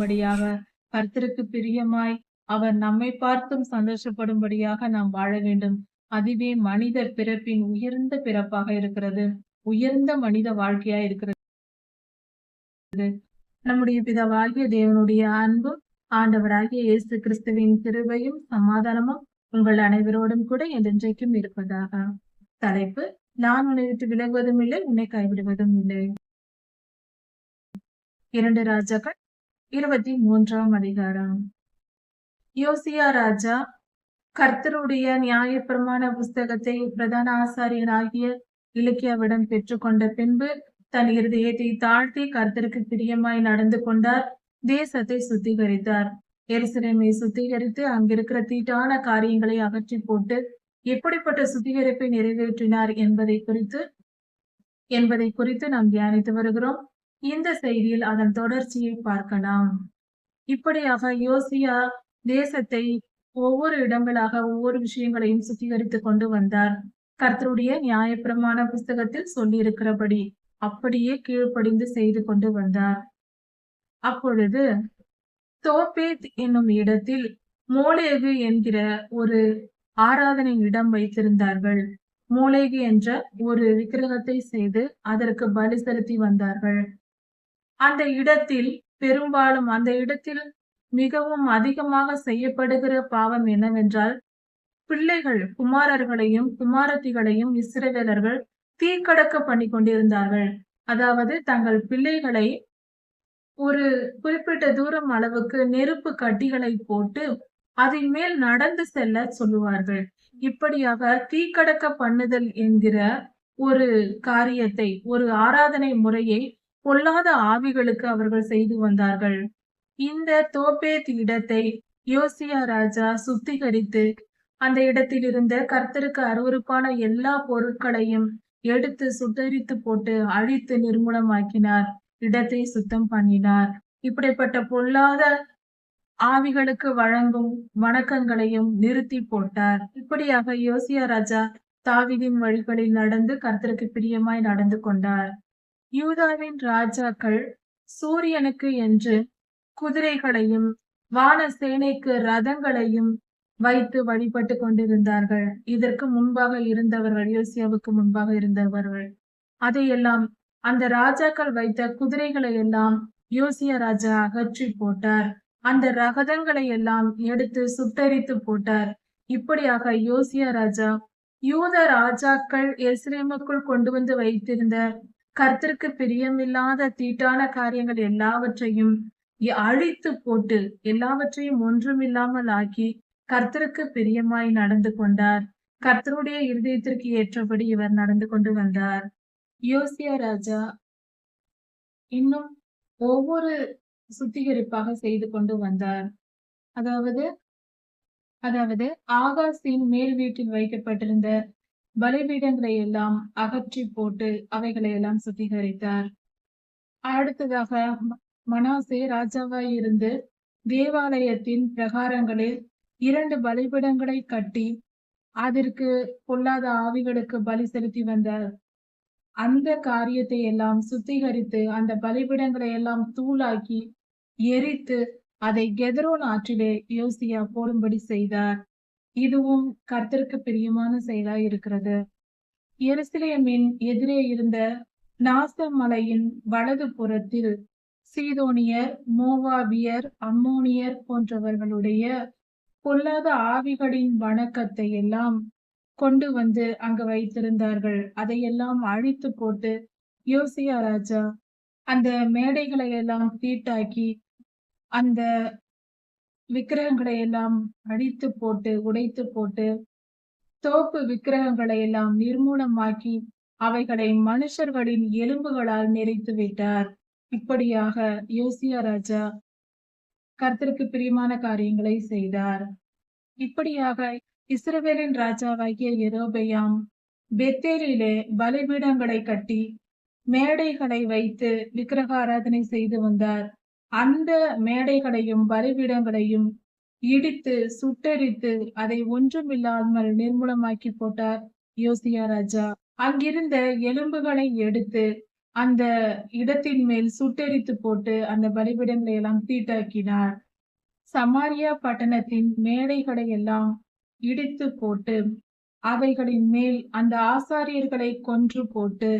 படியாக கர்த்தருக்கு பிரியமாய் அவர் நம்மை பார்த்தும் சந்தோஷப்படும்படியாக நாம் வாழ வேண்டும். அதுவே மனித பிறப்பின் உயர்ந்த பிறப்பாக இருக்கிறது. உயர்ந்த மனித வாழ்க்கையா இருக்கிறது. நம்முடைய பிதாவாகிய தேவனுடைய அன்பும் ஆண்டவராகிய இயேசு கிறிஸ்துவின் திருவையும் சமாதானமும் உங்கள் அனைவரோடும் கூட என்றென்றைக்கும் இருப்பதாக. தலைப்பு நான் உன்னை விட்டு விலகுவதும் இல்லை உன்னை கைவிடுவதும் இல்லை. இரண்டு ராஜாக்கள் இருபத்தி மூன்றாம் அதிகாரம். யோசியா ராஜா கர்த்தருடைய நியாயப்பிரமாண புஸ்தகத்தை பிரதான ஆசாரியனாகிய இலக்கியாவிடம் பெற்றுக்கொண்ட பின்பு தன் இருதயத்தை தாழ்த்தி கர்த்தருக்கு பிரியமாய் நடந்து கொண்டார். தேசத்தை சுத்திகரித்தார். எருசலேமை சுத்திகரித்து அங்கிருக்கிற தீட்டான காரியங்களை அகற்றி போட்டு எப்படிப்பட்ட சுத்திகரிப்பை நிறைவேற்றினார் என்பதை குறித்து என்பதை குறித்து நாம் தியானித்து வருகிறோம். இந்த செய்தியில் அதன் தொடர்ச்சியை பார்க்கலாம். இப்படியாக யோசியா தேசத்தை ஒவ்வொரு இடங்களாக ஒவ்வொரு விஷயங்களையும் சுத்திகரித்து கொண்டு வந்தார். கர்த்தருடைய நியாயப்பிரமாண புஸ்தகத்தில் சொல்லி இருக்கிறபடி அப்படியே கீழ்ப்படிந்து செய்து கொண்டு வந்தார். அப்பொழுது தோப்பேத் என்னும் இடத்தில் மோலேகு என்கிற ஒரு ஆராதனை இடம் வைத்திருந்தார்கள். மூலேகு என்ற ஒரு விக்கிரகத்தை செய்து அதற்கு பலி செலுத்தி வந்தார்கள். அந்த இடத்தில் பெரும்பாலும் அந்த இடத்தில் மிகவும் அதிகமாக செய்யப்படுகிற பாவம் என்னவென்றால் பிள்ளைகள் குமாரர்களையும் குமாரத்திகளையும் இஸ்ரவேலர்கள் தீக்கடக்க பண்ணி கொண்டிருந்தார்கள். அதாவது தங்கள் பிள்ளைகளை ஒரு குறிப்பிட்ட தூரம் அளவுக்கு நெருப்பு கட்டிகளை போட்டு அதன் மேல் நடந்து செல்ல சொல்லுவார்கள். இப்படியாக தீக்கடக்க பண்ணுதல் என்கிற ஒரு காரியத்தை ஒரு ஆராதனை முறையை பொல்லாத ஆவிகளுக்கு அவர்கள் செய்து வந்தார்கள். இந்த தோப்பேத் இடத்தை யோசியா ராஜா சுத்திகரித்து அந்த இடத்தில் இருந்த கர்த்தருக்கு அருவருப்பான எல்லா பொருட்களையும் எடுத்து சுத்தரித்து போட்டு அழித்து நிர்மூலமாக்கினார். இடத்தை சுத்தம் பண்ணினார். இப்படிப்பட்ட பொல்லாத ஆவிகளுக்கு வழங்கும் வணக்கங்களையும் நிறுத்தி போட்டார். இப்படியாக யோசியா ராஜா தாவிதின் வழிகளில் நடந்து கர்த்தருக்கு பிரியமாய் நடந்து கொண்டார். யூதாவின் ராஜாக்கள் சூரியனுக்கு என்று குதிரைகளையும் வான சேனைக்கு ரதங்களையும் வைத்து வழிபட்டு கொண்டிருந்தார்கள். இதற்கு முன்பாக இருந்தவர்கள் யோசியாவுக்கு முன்பாக இருந்தவர்கள். அதையெல்லாம் அந்த ராஜாக்கள் வைத்த குதிரைகளை எல்லாம் யோசிய ராஜா அகற்றி போட்டார். அந்த ரகதங்களை எல்லாம் எடுத்து சுட்டரித்து போட்டார். இப்படியாக யோசியா ராஜா யூத ராஜாக்கள் எஸ்ரேமுக்குள் கொண்டு வந்து வைத்திருந்த கர்த்தருக்கு பிரியமில்லாத தீட்டான காரியங்கள் எல்லாவற்றையும் அழித்து போட்டு எல்லாவற்றையும் ஒன்றுமில்லாமல் ஆக்கி கர்த்தருக்கு பிரியமாய் நடந்து கொண்டார். கர்த்தருடைய இருதயத்திற்கு ஏற்றபடி இவர் நடந்து கொண்டு வந்தார். யோசியா ராஜா இன்னும் ஒவ்வொரு சுத்திகரிப்பாக செய்து கொண்டு வந்தார். அதாவது அதாவது ஆகாசின் மேல் வீட்டில் வைக்கப்பட்டிருந்த பலிபீடங்களை எல்லாம் அகற்றி போட்டு அவைகளை எல்லாம் சுத்திகரித்தார். அடுத்ததாக மனாசே ராஜாவாய் இருந்து தேவாலயத்தின் பிரகாரங்களில் இரண்டு பலிபீடங்களை கட்டி அதற்கு பொல்லாத ஆவிகளுக்கு பலி செலுத்தி வந்தார். அந்த காரியத்தை எல்லாம் சுத்திகரித்து அந்த பலிபிடங்களை எல்லாம் தூளாக்கி எரித்து அதை கெதரோன் ஆற்றிலே யோசியா போடும்படி செய்தார். இதுவும் கர்த்தருக்கு பிரியமான செயலாய் இருக்கிறது. எருசலேமின் எதிரே இருந்த நாசமலையின் வலது புறத்தில் சீதோனியர் மோவாபியர் அம்மோனியர் போன்றவர்களுடைய பொல்லாத ஆவிகளின் வணக்கத்தை எல்லாம் கொண்டு வந்து அங்கு வைத்திருந்தார்கள். அதையெல்லாம் அழித்து போட்டு யோசியா ராஜா அந்த மேடைகளை எல்லாம் தீட்டாக்கி அந்த விக்கிரகங்களை எல்லாம் அழித்து போட்டு உடைத்து போட்டு தோப்பு விக்கிரகங்களை எல்லாம் நிர்மூலமாக்கி அவைகளை மனுஷர்களின் எலும்புகளால் நிறைத்து விட்டார் இப்படியாக யோசியா ராஜா கர்த்தருக்கு பிரியமான காரியங்களை செய்தார். இப்படியாக இஸ்ரவேலின் ராஜாவாகிய எரோபையாம் பெத்தேலிலே பலிபீடங்களை கட்டி மேடைகளை வைத்து விக்கிரக ஆராதனை செய்து வந்தார். அந்த மேடைகளையும் பலிபீடங்களையும் இடித்து சுட்டெரித்து அதை ஒன்றுமில்லாமல் நிர்மூலமாக்கி போட்டார் யோசியா ராஜா. அங்கிருந்த எலும்புகளை எடுத்து அந்த இடத்தின் மேல் சுட்டெரித்து போட்டு அந்த பலிபீடங்களை எல்லாம் தீட்டாக்கினார். சமாரியா பட்டணத்தின் மேடைகளை எல்லாம் இடித்து போட்டு அவைகளின் மேல் அந்த ஆசாரியர்களை கொன்று போட்டு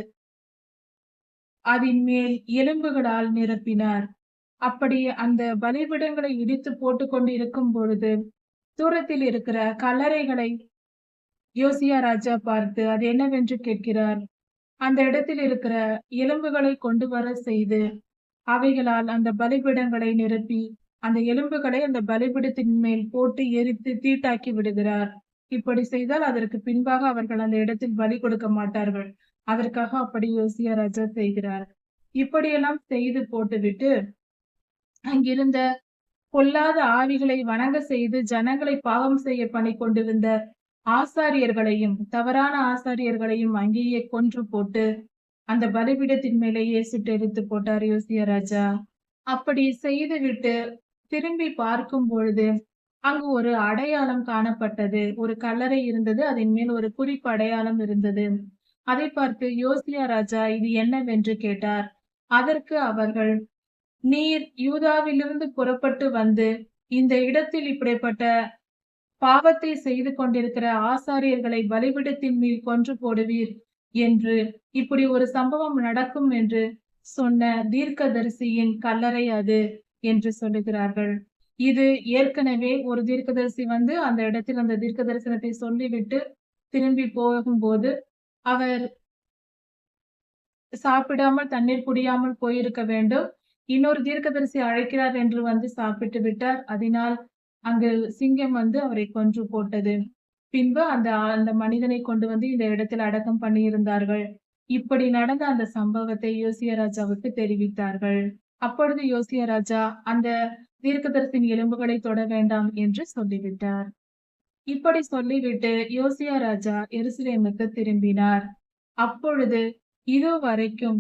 அதன் மேல் எலும்புகளால் நிரப்பினார். அப்படி அந்த பலிபிடங்களை இடித்து போட்டு கொண்டு இருக்கும் பொழுது தூரத்தில் இருக்கிற கல்லறைகளை யோசியா ராஜா பார்த்து அது என்னவென்று கேட்கிறார்? அந்த இடத்தில் இருக்கிற எலும்புகளை கொண்டு வர செய்து அவைகளால் அந்த பலிபிடங்களை நிரப்பி அந்த எலும்புகளை அந்த பலிபிடத்தின் மேல் போட்டு எரித்து தீட்டாக்கி விடுகிறார். இப்படி செய்தால் அதற்கு பின்பாக அவர்கள் அந்த இடத்தில் பலி கொடுக்க மாட்டார்கள். அதற்காக அப்படி யோசியா ராஜா செய்கிறார். இப்படியெல்லாம் செய்து போட்டுவிட்டு அங்கிருந்த பொல்லாத ஆவிகளை வணங்க செய்து ஜனங்களை பாவம் செய்ய பணி கொண்டிருந்த ஆசாரியர்களையும் தவறான ஆசாரியர்களையும் அங்கேயே கொன்று போட்டு அந்த பலிபீடத்தின் மேலேயே சுட்டெரித்து போட்டார் யோசிய ராஜா. அப்படி செய்துவிட்டு திரும்பி பார்க்கும் பொழுது அங்கு ஒரு அடையாளம் காணப்பட்டது. ஒரு கல்லறை இருந்தது அதன் மேல் ஒரு குறிப்பு அடையாளம் இருந்தது. அதை பார்த்து யோசியா ராஜா இது என்னவென்று கேட்டார். அதற்கு அவர்கள் நீர் யூதாவிலிருந்து புறப்பட்டு வந்து இந்த இடத்தில் இப்படிப்பட்ட பாவத்தை செய்து கொண்டிருக்கிற ஆசாரியர்களை பலிபிடத்தின் மீது கொன்று போடுவீர் என்று இப்படி ஒரு சம்பவம் நடக்கும் என்று சொன்ன தீர்க்கதரிசியின் கல்லறை அது என்று சொல்லுகிறார்கள். இது ஏற்கனவே ஒரு தீர்க்கதரிசி வந்து அந்த இடத்தில் அந்த தீர்க்க தரிசனத்தை சொல்லிவிட்டு திரும்பி போகும்போது அவர் சாப்பிடாமல் தண்ணீர் குடியாமல் போயிருக்க வேண்டும். இன்னொரு தீர்க்கதரிசி அழைக்கிறார் என்று வந்து சாப்பிட்டு விட்டார். அதனால் அங்கு சிங்கம் வந்து அவரை கொன்று போட்டது. பின்பு அந்த அந்த மனிதனை கொண்டு வந்து இந்த இடத்தில் அடக்கம் பண்ணியிருந்தார்கள். இப்படி நடந்த அந்த சம்பவத்தை யோசிய ராஜாவுக்கு தெரிவித்தார்கள். அப்பொழுது யோசிய ராஜா அந்த தீர்க்கதரிசின் எலும்புகளை தொட வேண்டாம் என்று சொல்லிவிட்டார். இப்படி சொல்லிவிட்டு யோசிய ராஜா எருசலேமுக்கு திரும்பினார். அப்பொழுது இது வரைக்கும்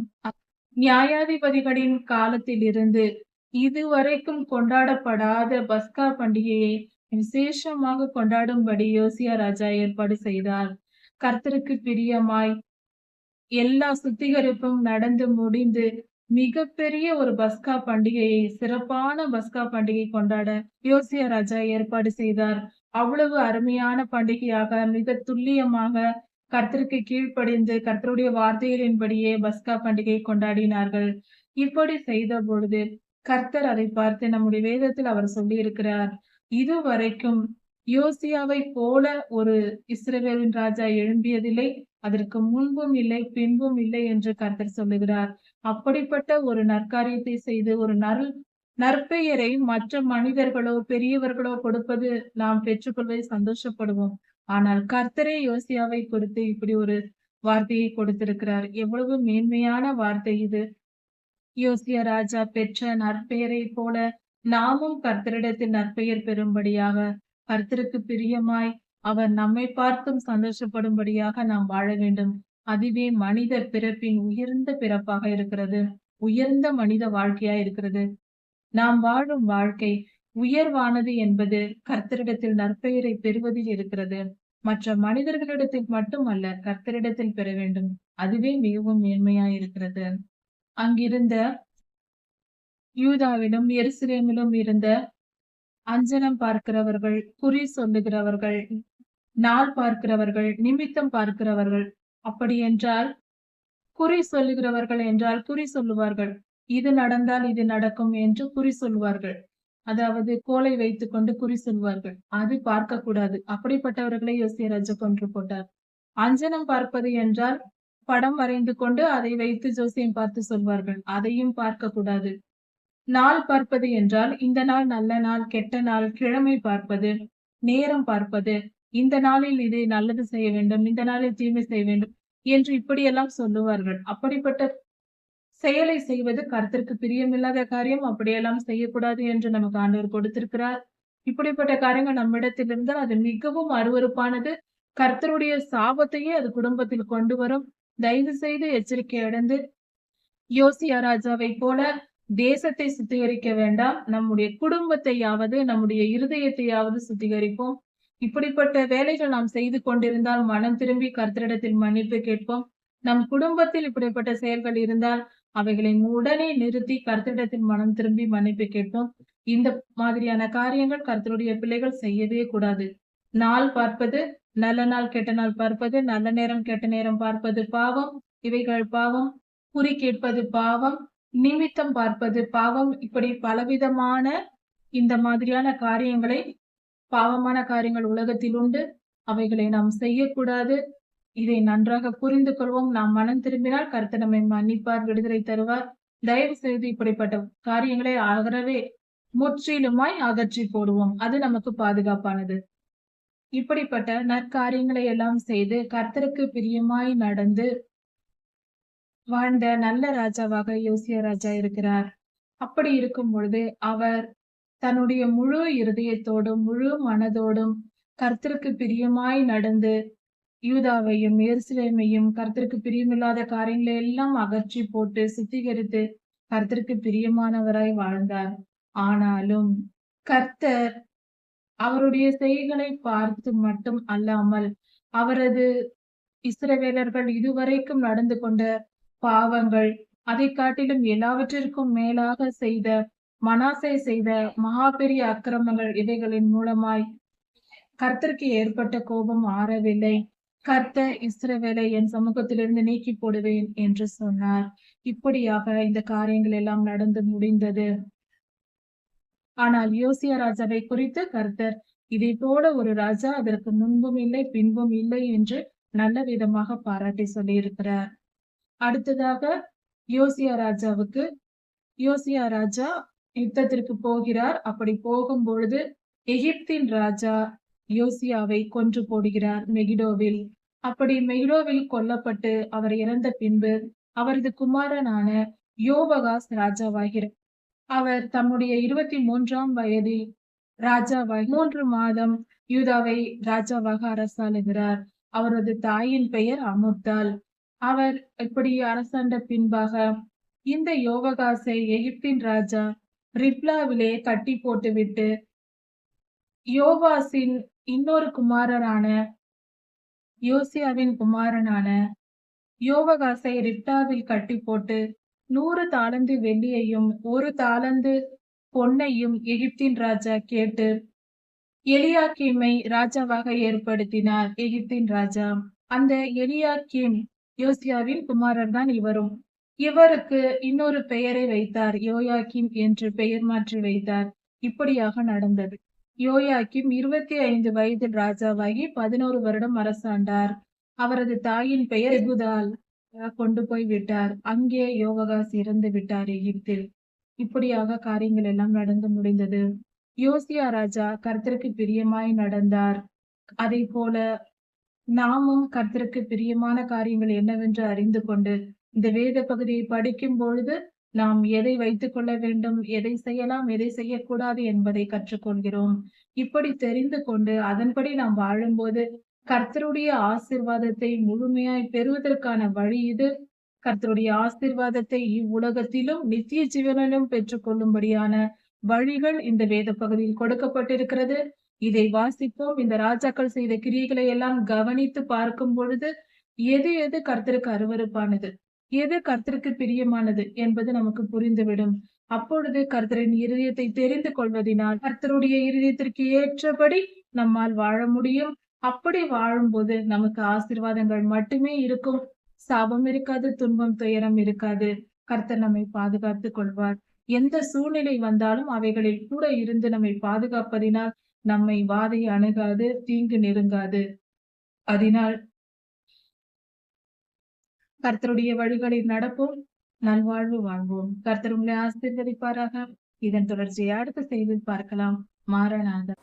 நியாயாதிபதிகளின் காலத்திலிருந்து இதுவரைக்கும் கொண்டாடப்படாத பஸ்கா பண்டிகையை விசேஷமாக கொண்டாடும்படி யோசியா ராஜா ஏற்பாடு செய்தார். கர்த்தருக்கு பிரியமாய் எல்லா சுத்திகரிப்பும் நடந்து முடிந்து மிகப்பெரிய ஒரு பஸ்கா பண்டிகையை சிறப்பான பஸ்கா பண்டிகை கொண்டாட யோசியா ராஜா ஏற்பாடு செய்தார். அவ்வளவு அருமையான பண்டிகையாக மிக துல்லியமாக கர்த்தருக்கு கீழ்ப்படிந்து கர்த்தருடைய வார்த்தைகளின்படியே பஸ்கா பண்டிகை கொண்டாடினார்கள். இப்படி செய்த பொழுது கர்த்தர் அதை பார்த்து நம்முடைய வேதத்தில் அவர் சொல்லி இருக்கிறார் இதுவரைக்கும் யோசியாவை போல ஒரு இஸ்ரேலின் ராஜா எழும்பியதில்லை அதற்கு முன்பும் இல்லை பின்பும் இல்லை என்று கர்த்தர் சொல்லுகிறார். அப்படிப்பட்ட ஒரு நற்காரியத்தை செய்து ஒரு நல் நற்பெயரை மற்ற மனிதர்களோ பெரியவர்களோ கொடுப்பது நாம் பெற்றுக்கொள்வதை சந்தோஷப்படுவோம். ஆனால் கர்த்தரே யோசியாவை குறித்து இப்படி ஒரு வார்த்தையை கொடுத்திருக்கிறார். எவ்வளவு மேன்மையான வார்த்தை இது. யோசிய ராஜா பெற்ற நற்பெயரை போல நாமும் கர்த்தரிடத்தில் நற்பெயர் பெறும்படியாக கர்த்தருக்கு பிரியமாய் அவர் நம்மை பார்த்தும் சந்தோஷப்படும்படியாக நாம் வாழ வேண்டும். அதுவே மனித பிறப்பின் உயர்ந்த பிறப்பாக இருக்கிறது. உயர்ந்த மனித வாழ்க்கையா இருக்கிறது. நாம் வாழும் வாழ்க்கை உயர்வானது என்பது கர்த்தரிடத்தில் நற்பெயரை பெறுவதில் இருக்கிறது. மற்ற மனிதர்களிடத்தில் மட்டுமல்ல கர்த்தரிடத்தில் பெற வேண்டும். அதுவே மிகவும் மேன்மையா இருக்கிறது அங்கிருந்த யூதாவிலும் எருசலேமிலும் இருந்த அஞ்சனம் பார்க்கிறவர்கள் குறி சொல்லுகிறவர்கள் நாள் பார்க்கிறவர்கள் நிமித்தம் பார்க்கிறவர்கள் அப்படி என்றால் குறி சொல்லுகிறவர்கள் என்றால் குறி சொல்லுவார்கள். இது நடந்தால் இது நடக்கும் என்று குறி சொல்வார்கள் அதாவது கோலை வைத்துக் கொண்டு குறி சொல்வார்கள். அது பார்க்க கூடாது அப்படிப்பட்டவர்களை யோசிய ராஜா கொன்று போட்டார். அஞ்சனம் பார்ப்பது என்றால் படம் வரைந்து கொண்டு அதை வைத்து ஜோசியம் பார்த்து சொல்வார்கள். அதையும் பார்க்க கூடாது நாள் பார்ப்பது என்றால் இந்த நாள் நல்ல நாள் கெட்ட நாள் கிழமை பார்ப்பது நேரம் பார்ப்பது இந்த நாளில் இது நல்லது செய்ய வேண்டும் இந்த நாளில் தீமை செய்ய வேண்டும் என்று இப்படியெல்லாம் சொல்லுவார்கள். அப்படிப்பட்ட செயலை செய்வது கருத்திற்கு பிரியமில்லாத காரியம். அப்படியெல்லாம் செய்யக்கூடாது என்று நமக்கு ஆண்டவர் கொடுத்திருக்கிறார். இப்படிப்பட்ட காரியங்கள் நம்மிடத்தில் இருந்தால் அது மிகவும் அருவறுப்பானது கர்த்தருடைய சாபத்தையே அது குடும்பத்தில் கொண்டு வரும். தயவு செய்து எச்சரிக்கை அடைந்து யோசியா ராஜாவை போல தேசத்தை சுத்திகரிக்க வேண்டாம். நம்முடைய குடும்பத்தையாவது நம்முடைய இருதயத்தையாவது சுத்திகரிப்போம். இப்படிப்பட்ட வேலைகள் நாம் செய்து கொண்டிருந்தால் மனம் திரும்பி கர்த்தரிடத்தில் மன்னிப்பு கேட்போம். நம் குடும்பத்தில் இப்படிப்பட்ட செயல்கள் இருந்தால் அவைகளை உடனே நிறுத்தி கர்த்தரிடத்தில் மனம் திரும்பி மன்னிப்பு கேட்போம். இந்த மாதிரியான காரியங்கள் கர்த்தருடைய பிள்ளைகள் செய்யவே கூடாது. நாள் பார்ப்பது நல்ல நாள் கெட்ட நாள் பார்ப்பது நல்ல நேரம் கெட்ட நேரம் பார்ப்பது பாவம் இவைகள் பாவம் குறி கேட்பது பாவம் நிமித்தம் பார்ப்பது பாவம். இப்படி பலவிதமான இந்த மாதிரியான காரியங்களை பாவமான காரியங்கள் உலகத்தில் உண்டு. அவைகளை நாம் செய்யக்கூடாது. இதை நன்றாக புரிந்து கொள்வோம். நாம் மனம் திரும்பினால் கருத்து நம்மை மன்னிப்பார் விடுதலை தருவார். தயவு செய்து இப்படிப்பட்ட காரியங்களை அகரவே முற்றிலுமாய் அகற்றி போடுவோம். அது நமக்கு பாதுகாப்பானது. இப்படிப்பட்ட நற்காரியங்களை எல்லாம் செய்து கர்த்தருக்கு பிரியமாய் நடந்து வாழ்ந்த நல்ல ராஜாவாக யோசிய ராஜா இருக்கிறார். அப்படி இருக்கும் பொழுது அவர் தன்னுடைய முழு இருதயத்தோடும் முழு மனதோடும் கர்த்தருக்கு பிரியமாய் நடந்து யூதாவையும் எருசலேமையும் கர்த்தருக்கு பிரியமில்லாத காரியங்களை எல்லாம் அகற்றி போட்டு சுத்திகரித்து கர்த்தருக்கு பிரியமானவராய் வாழ்ந்தார். ஆனாலும் கர்த்தர் அவருடைய செய்களை பார்த்து மட்டும் அல்லாமல் அவரது இஸ்ரவேலர்கள் இதுவரைக்கும் நடந்து கொண்ட பாவங்கள் அதை காட்டிலும் எல்லாவற்றிற்கும் மேலாக செய்த மனாசை செய்த மகா பெரிய அக்கிரமங்கள் இவைகளின் மூலமாய் கர்த்தருக்கு ஏற்பட்ட கோபம் ஆறவில்லை. கர்த்தர் இஸ்ரவேலை என் சமூகத்திலிருந்து நீக்கி போடுவேன் என்று சொன்னார். இப்படியாக இந்த காரியங்கள் எல்லாம் நடந்து முடிந்தது. ஆனால் யோசிய ராஜாவை குறித்து கர்த்தர் இதை போல ஒரு ராஜா அதற்கு முன்பும் இல்லை பின்பும் இல்லை என்று நல்ல விதமாக பாராட்டி சொல்லியிருக்கிறார். அடுத்ததாக யோசியா ராஜாவுக்கு யோசியா ராஜா யுத்தத்திற்கு போகிறார். அப்படி போகும் பொழுது எகிப்தின் ராஜா யோசியாவை கொன்று போடுகிறார் மெகிடோவில். அப்படி மெகிடோவில் கொல்லப்பட்டு அவர் இறந்த பின்பு அவரது குமாரனான யோபகாஸ் ராஜாவாகிறார். அவர் தம்முடைய இருபத்தி மூன்றாம் வயதில் ராஜாவாய் மூன்று மாதம் யூதாவை ராஜாவாக அரசாளுகிறார். அவரது தாயின் பெயர் அமுத்தால் அவர் இப்படி அரசாண்ட பின்பாக இந்த யோவகாசை எகிப்தின் ராஜா ரிப்லாவிலே கட்டி போட்டுவிட்டு யோவாசின் இன்னொரு குமாரரான யோசியாவின் குமாரனான யோவகாசை ரிப்லாவில் கட்டி போட்டு நூறு தாளந்து வெள்ளியையும் ஒரு தாளந்து பொன்னையும் எகிப்தின் ராஜா கேட்டு எலியாக்கீமை ராஜாவாக ஏற்படுத்தினார். எகிப்தின் ராஜா. அந்த எலியாக்கீம் யோசியாவின் குமாரர் தான் இவரும். இவருக்கு இன்னொரு பெயரை வைத்தார். யோயாக்கிம் என்று பெயர் மாற்றி வைத்தார். இப்படியாக நடந்தது. யோயாக்கிம் இருபத்தி ஐந்து வயதில் ராஜாவாகி பதினோரு வருடம் அரசாண்டார். அவரது தாயின் பெயர் எகுதால் கொண்டு போய் விட்டார். அங்கே யோககாஸ் இறந்து விட்டார் எகிப்தில். இப்படியாக காரியங்கள் எல்லாம் நடந்து முடிந்தது. யோசியா ராஜா கர்த்தருக்கு பிரியமாய் நடந்தார். அதே போல நாமும் கர்த்தருக்கு பிரியமான காரியங்கள் என்னவென்று அறிந்து கொண்டு இந்த வேத பகுதியை படிக்கும் பொழுது நாம் எதை வைத்துக் கொள்ள வேண்டும் எதை செய்யலாம் எதை செய்யக்கூடாது என்பதை கற்றுக்கொள்கிறோம். இப்படி தெரிந்து கொண்டு அதன்படி நாம் வாழும்போது கர்த்தருடைய ஆசிர்வாதத்தை முழுமையாய் பெறுவதற்கான வழி இது. கர்த்தருடைய ஆசிர்வாதத்தை இவ்வுலகத்திலும் நித்திய ஜீவனிலும் பெற்றுக்கொள்ளும்படியான வழிகள் இந்த வேத பகுதியில் கொடுக்கப்பட்டிருக்கிறது. இதை வாசிப்போம். இந்த ராஜாக்கள் செய்த கிரியைகளை எல்லாம் கவனித்து பார்க்கும் பொழுது எது எது கர்த்தருக்கு அருவறுப்பானது எது கர்த்தருக்கு பிரியமானது என்பது நமக்கு புரிந்துவிடும். அப்பொழுது கர்த்தரின் இருதயத்தை தெரிந்து கொள்வதனால் கர்த்தருடைய இருதயத்திற்கு ஏற்றபடி நம்மால் வாழ முடியும். அப்படி வாழும்போது நமக்கு ஆசிர்வாதங்கள் மட்டுமே இருக்கும். சாபம் இருக்காது துன்பம் துயரம் இருக்காது. கர்த்தர் நம்மை பாதுகாத்துக் கொள்வார். எந்த சூழ்நிலை வந்தாலும் அவைகளில் கூட இருந்து நம்மை பாதுகாப்பதினால் நம்மை வாதை அணுகாது தீங்கு நெருங்காது. அதனால் கர்த்தருடைய வழிகளில் நடப்போம். நல்வாழ்வு வாழ்வோம். கர்த்தர் உங்களை ஆசீர்வதிப்பாராக. இதன் தொடர்ச்சியை அடுத்த செய்தியில் பார்க்கலாம். மாறனாக